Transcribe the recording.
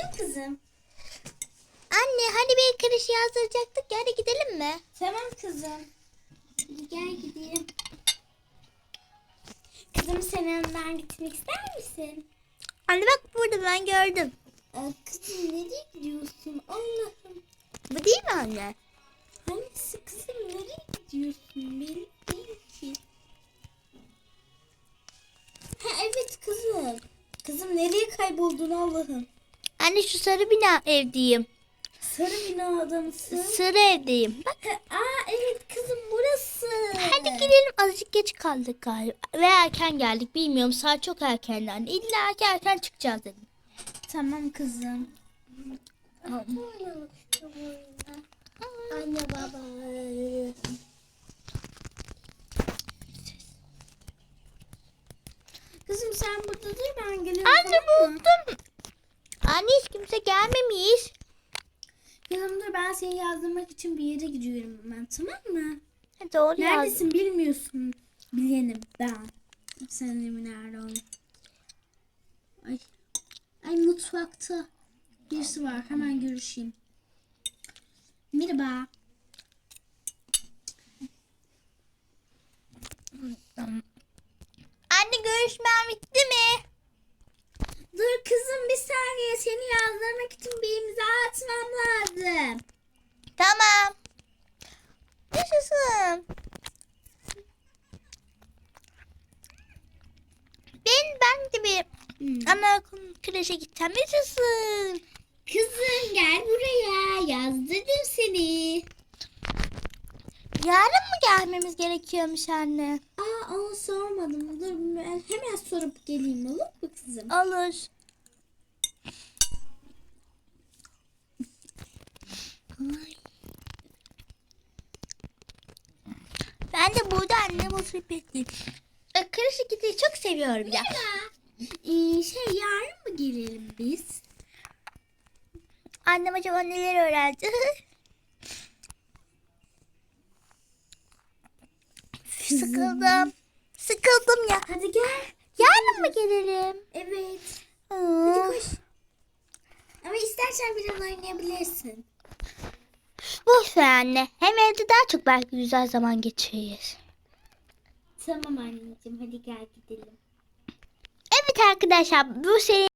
Efendim kızım. Anne hani bir kreşe yazdıracaktık ya hadi gidelim mi? Tamam kızım. Gel gidelim. Kızım sen yanından gitmek ister misin? Anne bak burada ben gördüm. Aa, kızım nereye gidiyorsun? Allah'ım. Bu değil mi anne? Hangisi kızım nereye gidiyorsun? Benim değil ki. Ha evet kızım. Kızım nereye kayboldun Allah'ım? Anne şu sarı bina evdeyim. Sarı binada mısın? Sarı evdeyim. Bak Aa evet kızım burası. hadi gidelim azıcık geç kaldık galiba. Ve erken geldik bilmiyorum saat çok erkendi anne. İlla ki erken çıkacağız dedim. Tamam kızım. Anne baba. Kızım sen burada dur ben geliyorum. Anne buldum. Anne hiç kimse gelmemiş. Kızım dur ben seni yazdırmak için bir yere gidiyorum hemen tamam mı? Ha, Doğru yazdım. Neredesin bilmiyorsun. Bilenim ben. Senin emin olduğunu. Ay. Ay mutfakta. Birisi var hemen görüşeyim. Merhaba. Anne görüşmem bitti mi? Dur kızım bir saniye seni yazdırmak için bir imza atmam lazım. Tamam. Yaşasın. Ben ben de bir anaokul kreşe gideceğim. Yaşasın. Kızım gel buraya yazdırdım seni. Yarın mı gelmemiz gerekiyormuş anne? Aa onu sormadım. Dur hemen sorup geleyim olur mu kızım? Olur. Ben de burada anneme oturup bekleyeyim. E, Kreşe gitmeyi çok seviyorum ya. Ee, şey yarın mı gelelim biz? Annem acaba neler öğrendi? Sıkıldım. Sıkıldım ya. Hadi gel. Yarın mı gelelim? Evet. Hadi koş. Ama istersen biraz oynayabilirsin. Boş ver anne. Hem evde daha çok belki güzel zaman geçiririz. Tamam anneciğim hadi gel gidelim. Evet arkadaşlar bu seri